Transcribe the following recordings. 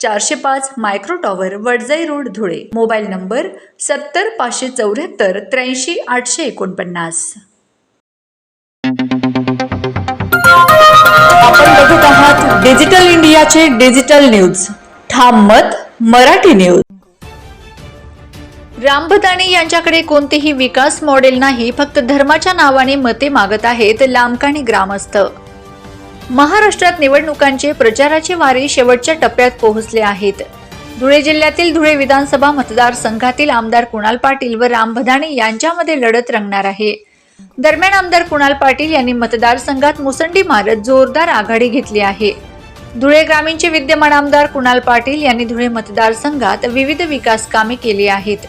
चारशे पाच micro tower Wadjai road Dhule. Mobile number सत्तर पाचशे चौऱ्याहत्तर त्र्याऐंशी आठशे एकोणपन्नास. आपण बघत आहात डिजिटल इंडियाचे डिजिटल न्यूज. ठाम मत मराठी न्यूज. रामभदाणे यांच्याकडे कोणतेही विकास मॉडेल नाही फक्त धर्माच्या नावाने मते मागत आहेत लांबकाणी ग्रामस्थ. महाराष्ट्रात निवडणुकांचे प्रचाराचे वारे शेवटच्या टप्प्यात पोहोचले आहेत. धुळे जिल्ह्यातील धुळे विधानसभा मतदारसंघातील आमदार कुणाल पाटील व राम भदाणे यांच्यामध्ये लढत रंगणार आहे. दरम्यान आमदार कुणाल पाटील यांनी मतदारसंघात मुसंडी मारत जोरदार आघाडी घेतली आहे. धुळे ग्रामीणचे विद्यमान आमदार कुणाल पाटील यांनी धुळे मतदारसंघात विविध विकास कामे केली आहेत.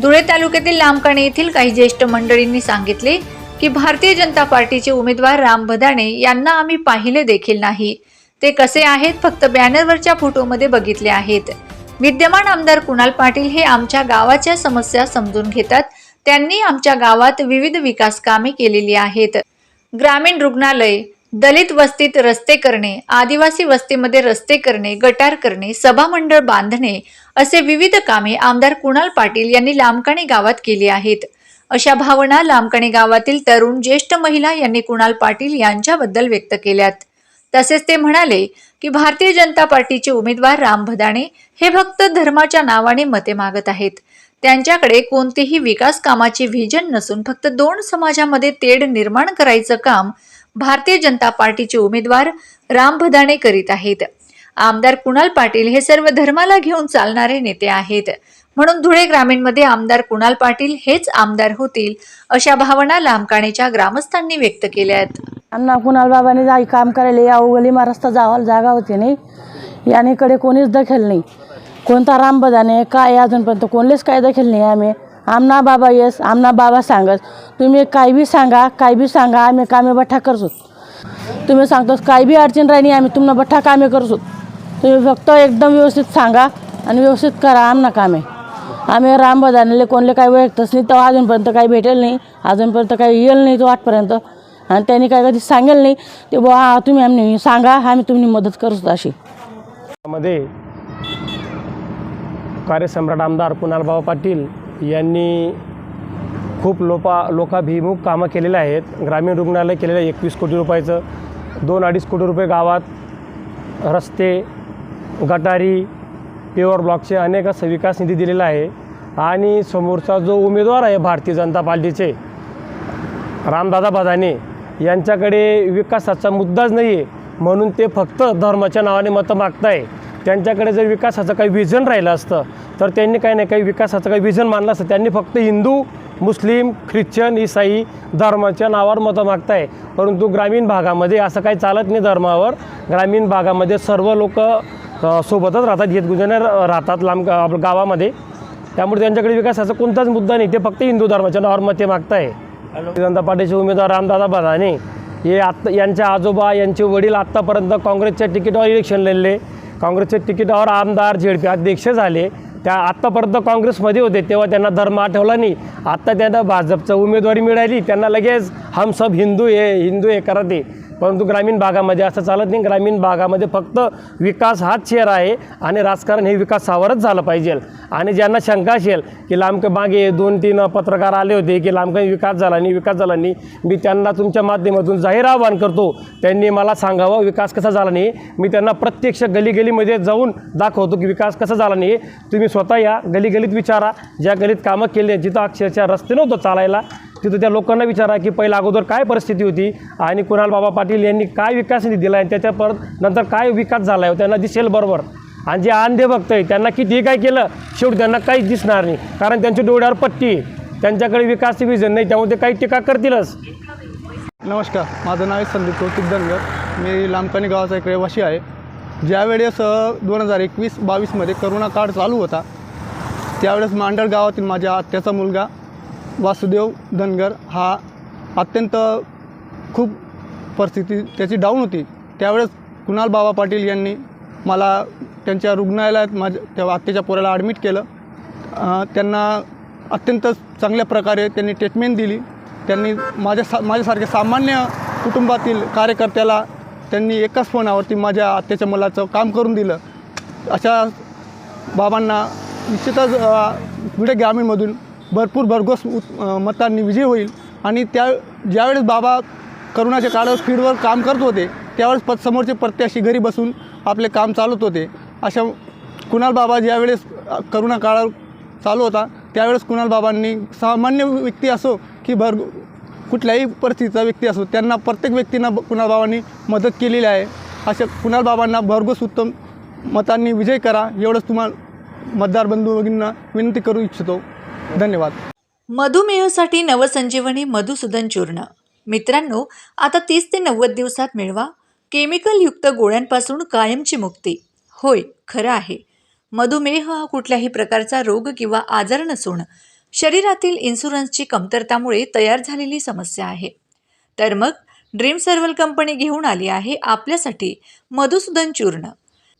धुळे तालुक्यातील लांबकाणे येथील काही ज्येष्ठ मंडळींनी सांगितले की भारतीय जनता पार्टीचे उमेदवार राम भदाणे यांना आम्ही पाहिले देखील नाही. ते कसे आहेत फक्त बॅनरवरच्या फोटोमध्ये बघितले आहेत. विद्यमान आमदार कुणाल पाटील हे आमच्या गावाच्या समस्या समजून घेतात. त्यांनी आमच्या गावात विविध विकास कामे केलेली आहेत. ग्रामीण रुग्णालय दलित वस्तीत रस्ते करणे आदिवासी वस्तीमध्ये रस्ते करणे गटार करणे सभामंडळ बांधणे असे विविध कामे आमदार कुणाल पाटील यांनी लांबकाणी गावात केली आहेत. अशा भावना लांबकणे गावातील तरुण ज्येष्ठ महिला यांनी कुणाल पाटील यांच्याबद्दल व्यक्त केल्यात. तसेच ते म्हणाले की भारतीय जनता पार्टीचे उमेदवार राम भदाणे हे फक्त धर्माच्या नावाने मते मागत आहेत. त्यांच्याकडे कोणतेही विकास कामाचे व्हिजन नसून फक्त दोन समाजामध्ये तेढ निर्माण करायचं काम भारतीय जनता पार्टीचे उमेदवार राम भदाणे करीत आहेत. आमदार कुणाल पाटील हे सर्व धर्माला घेऊन चालणारे नेते आहेत. म्हणून धुळे ग्रामीणमध्ये आमदार कुणाल पाटील हेच आमदार होतील अशा भावना लांबकाणेच्या ग्रामस्थांनी व्यक्त केल्या आहेत. आमना कुणाल बाबाने जाई काम करायला या उगलीमा रस्ता जावाल जागा होती नाही. यानेकडे कोणीच दखल नाही. कोणता राम बदाने काय अजूनपर्यंत कोणलेच काय दखल नाही आम्ही. आमना बाबा येस आमना बाबा सांगत. तुम्ही काय बी सांगा काय बी सांगा आम्ही कामे बठ्ठा करतो तुम्ही सांगतो काय बी अडचण राहिली आम्ही तुम्हाला बठ्ठा कामे करतो तुम्ही फक्त एकदम व्यवस्थित सांगा आणि व्यवस्थित करा आमना कामे. आम्ही रामबदानले कोणले काही व्यक्तच नाही तर अजूनपर्यंत काही भेटेल नाही अजूनपर्यंत काही येईल नाही तो आठपर्यंत. आणि त्यांनी काय कधी सांगेल नाही ते बुवा तुम्ही आम्ही सांगा आम्ही तुम्ही मदत करू अशी. मध्ये कार्यसम्राट आमदार कुणालबाबा पाटील यांनी खूप लोपा लोकाभिमुख कामं केलेले आहेत. ग्रामीण रुग्णालय केलेलं आहे एकवीस कोटी रुपयाचं दोन अडीच कोटी रुपये गावात रस्ते गटारी पेवर ब्लॉकचे अनेक विकास निधी दिलेला आहे. आणि समोरचा जो उमेदवार आहे भारतीय जनता पार्टीचे रामदादा बदाने यांच्याकडे विकासाचा मुद्दाच नाही आहे म्हणून ते फक्त धर्माच्या नावाने मतं मागताय. त्यांच्याकडे जर विकासाचं काही विजन राहिलं असतं तर त्यांनी काही नाही काही विकासाचं काही विजन मानलं असतं. त्यांनी फक्त हिंदू मुस्लिम ख्रिश्चन इसाई धर्माच्या नावावर मतं मागताय. परंतु ग्रामीण भागामध्ये असं काही चालत नाही धर्मावर. ग्रामीण भागामध्ये सर्व लोक सोबतच राहतात येत गुजर राहतात लांब आपल्या गावामध्ये. त्यामुळे त्यांच्याकडे विकासाचा कोणताच मुद्दा नाही. ते फक्त हिंदू धर्माच्या नावावर मते मागताय. जनता पार्टीचे उमेदवार रामदादा बदाने हे आत्ता यांच्या आजोबा यांचे वडील आत्तापर्यंत काँग्रेसच्या तिकीटावर इलेक्शन लढले. काँग्रेसच्या तिकीटावर आमदार झेडपी अध्यक्ष झाले. त्या आत्तापर्यंत काँग्रेसमध्ये होते. तेव्हा त्यांना धर्म आठवला नाही. आत्ता त्यांना भाजपचं उमेदवारी मिळाली. त्यांना लगेच हम सब हिंदू हे हिंदू हे करत. आहे परंतु ग्रामीण भागामध्ये असं चालत नाही. ग्रामीण भागामध्ये फक्त विकास हाच चेहरा आहे आणि राजकारण हे विकासावरच झालं पाहिजे. आणि ज्यांना शंका असेल की लांबके मागे दोन तीन पत्रकार आले होते की लांबका विकास झाला नाही विकास झाला नाही मी त्यांना तुमच्या माध्यमातून जाहीर आवाहन करतो. त्यांनी मला सांगावं विकास कसा झाला नाही. मी त्यांना प्रत्यक्ष गलीगलीमध्ये जाऊन दाखवतो की विकास कसा झाला नाही. तुम्ही स्वतः या गलीगलीत विचारा. ज्या गलीत कामं केली जिथं अक्षरशः रस्ते नव्हतं चालायला तिथं त्या लोकांना विचारा की पहिला अगोदर काय परिस्थिती होती आणि कुणाल बाबा पाटील यांनी काय विकास निधी दिला आहे त्याच्या परत नंतर काय विकास झाला आहे त्यांना दिसेल बरोबर. आणि जे अंधे भक्त आहे त्यांना किती काय केलं शेवटी त्यांना काहीच दिसणार नाही. कारण त्यांच्या डोळ्यावर पट्टी आहे. त्यांच्याकडे विकास विजन नाही त्यामुळे ते काही टीका करतीलच. नमस्कार माझं नाव आहे संदीप कौतिक धनगर. मी लांबकानी गावाचा एक रहिवासी आहे. ज्यावेळेस दोन हजार एकवीस बावीसमध्ये करोना काळ चालू होता त्यावेळेस मांडळ गावातील माझ्या आत्याचा मुलगा वासुदेव धनगर हा अत्यंत खूप परिस्थिती त्याची डाऊन होती. त्यावेळेस कुणाल बाबा पाटील यांनी मला त्यांच्या रुग्णालयात माझ्या त्या आत्याच्या पोराला ॲडमिट केलं. त्यांना अत्यंत चांगल्या प्रकारे त्यांनी ट्रीटमेंट दिली. त्यांनी माझ्या सा माझ्यासारख्या सामान्य कुटुंबातील कार्यकर्त्याला त्यांनी एकाच फोनावरती माझ्या आत्याच्या मुलाचं काम करून दिलं. अशा बाबांना निश्चितच विडे पुढे ग्रामीणमधून भरपूर भरघोस मतांनी विजय होईल. आणि त्या ज्यावेळेस बाबा करोनाच्या काळावर स्पीडवर काम करत होते त्यावेळेस प समोरचे प्रत्याशी घरी बसून आपले काम चालवत होते. अशा कुणाल बाबा ज्यावेळेस करोना काळावर चालू होता त्यावेळेस कुणाल बाबांनी सामान्य व्यक्ती असो की भर कुठल्याही परिस्थितीचा व्यक्ती असो त्यांना प्रत्येक व्यक्तींना कुणाल बाबांनी मदत केलेली आहे. अशा कुणाल बाबांना भरघोस उत्तम मतांनी विजय करा एवढंच तुम्हाला मतदार बंधू भगिनींना विनंती करू इच्छितो. धन्यवाद. मधुमेहासाठी नवसंजीवनी मधुसूदन चूर्ण. मित्रांनो आता तीस ते नव्वद दिवसात मिळवा. केमिकलयुक्त गोळ्यांपासून कायमची मुक्ती. होय खरं आहे. मधुमेह हा कुठल्याही प्रकारचा रोग किंवा आजार नसून शरीरातील इन्शुरन्सची कमतरतामुळे तयार झालेली समस्या आहे. तर मग ड्रीम सर्वल कंपनी घेऊन आली आहे आपल्यासाठी मधुसूदन चूर्ण.